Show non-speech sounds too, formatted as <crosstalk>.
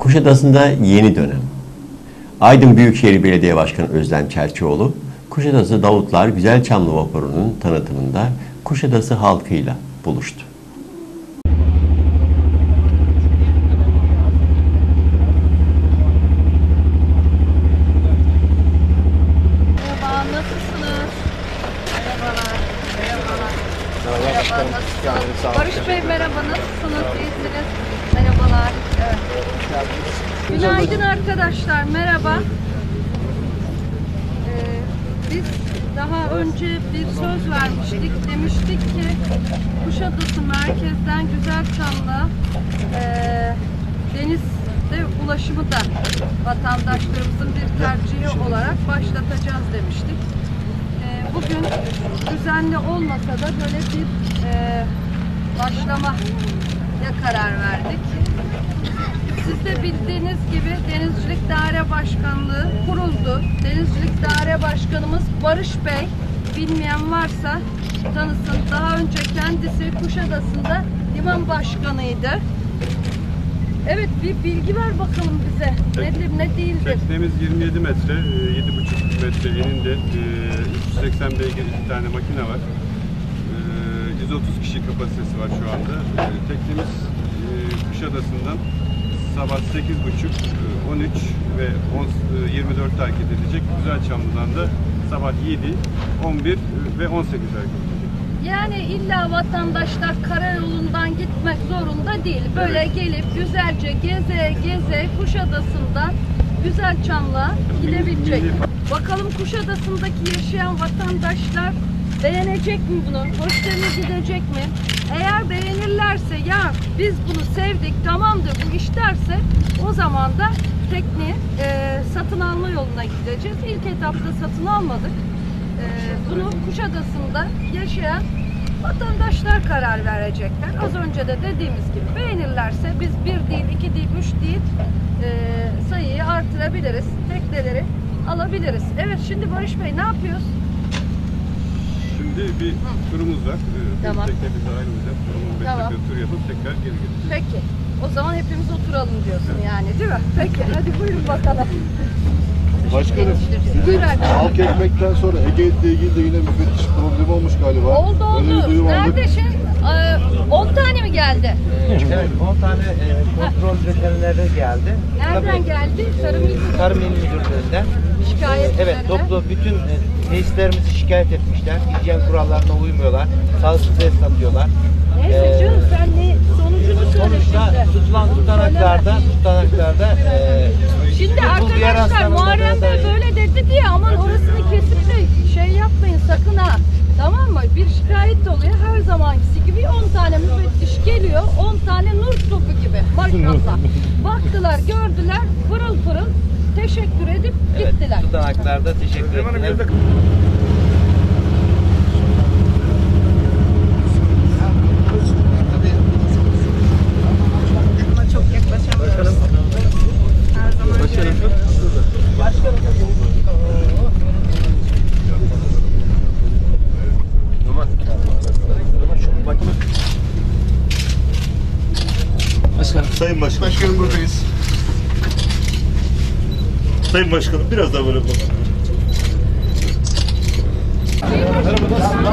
Kuşadası'nda yeni dönem. Aydın Büyükşehir Belediye Başkanı Özlem Çerçioğlu, Kuşadası Davutlar Güzelçamlı Vapuru'nun tanıtımında Kuşadası halkıyla buluştu. Merhaba, nasılsınız? Merhabalar. Merhabalar. Merhaba, nasılsınız? Barış Bey merhaba, nasılsınız? İyisiniz? Merhabalar. Günaydın arkadaşlar, merhaba. Ee, biz daha önce bir söz vermiştik. Demiştik ki Kuşadası merkezden Güzelçam'la eee denizde ulaşımı da vatandaşlarımızın bir tercihi olarak başlatacağız demiştik. Eee, bugün düzenli olmasa da böyle bir eee başlamaya karar verdik. Siz de bildiğiniz gibi Denizcilik Daire Başkanlığı kuruldu. Denizcilik Daire Başkanımız Barış Bey, bilmeyen varsa tanısın. Daha önce kendisi Kuşadası'nda liman başkanıydı. Evet bir bilgi ver bakalım bize. Nedir ne değildir? Teknemiz 27 metre, e, 7,5 metre eninde, e, 380 beygir iki tane makine var. E, 130 kişi kapasitesi var şu anda. E, Teknemiz e, Kuşadası'ndan sabah 8.30, e, 13 ve 10, e, 24 hareket edecek. Güzelçamlı'dan da sabah 7, 11 ve 18 hareket edecek. Yani illa vatandaşlar karayolundan gitmek zorunda değil. Böyle gelip güzelce geze geze Kuşadası'ndan güzel çamla gidebilecek. Bakalım Kuşadası'ndaki yaşayan vatandaşlar beğenecek mi bunu? Hoşlarına gidecek mi? Eğer beğenirlerse ya biz bunu sevdik tamamdır bu iş derse o zaman da tekne e, satın alma yoluna gideceğiz. İlk etapta satın almadık. Ee, bunu Kuşadası'nda yaşayan vatandaşlar karar verecekler. Az önce de dediğimiz gibi beğenirlerse biz bir değil, iki değil, üç değil e, sayıyı artırabiliriz. Tekneleri alabiliriz. Evet şimdi Barış Bey ne yapıyoruz? Şimdi bir turumuz var. E, Tamam. Teknemizle ayrılacağız. Turumuz 5 Tamam. dakika tur yapıp tekrar geri geleceğiz. Peki. O zaman hepimiz oturalım diyorsun yani değil mi? Peki hadi buyurun bakalım. Başkanım, bir Buyur arkadaşlar. halk ekmekten sonra Ege ile ilgili de yine müfettiş problemi olmuş galiba. Oldu Öyle bir oldu. duyum aldık. Nerede? Ee, 10 tane mi geldi? Evet, 10 tane e, kontrol veterinerleri geldi. Nereden geldi? Tarım İl Tarım İl Müdürlüğü'nden. şikayet Evet, toplu bütün e, tesislerimizi şikayet etmişler. Hijyen kurallarına uymuyorlar. Sağlıksız et satıyorlar. Neyse Ee, canım sen ne sonucunu söyle Sonuçta şimdi. tutulan tutanaklarda, tutanaklarda e, Şimdi bu diğer arkadaşlar hastanelerden Muharrem Bey de- böyle dedi diye aman orasını kesip de şey yapmayın sakın ha. Tamam mı? Bir şikayet oluyor her zamanki gibi 10 tane müfettiş geliyor 10 tane nur topu gibi maşallah. <laughs> Baktılar gördüler pırıl pırıl teşekkür edip Evet, gittiler. tutanaklarda teşekkür ettiler. Sayın Başkanım. Başkanım buradayız. Sayın Başkanım biraz daha böyle bakın. Hayırlı olsun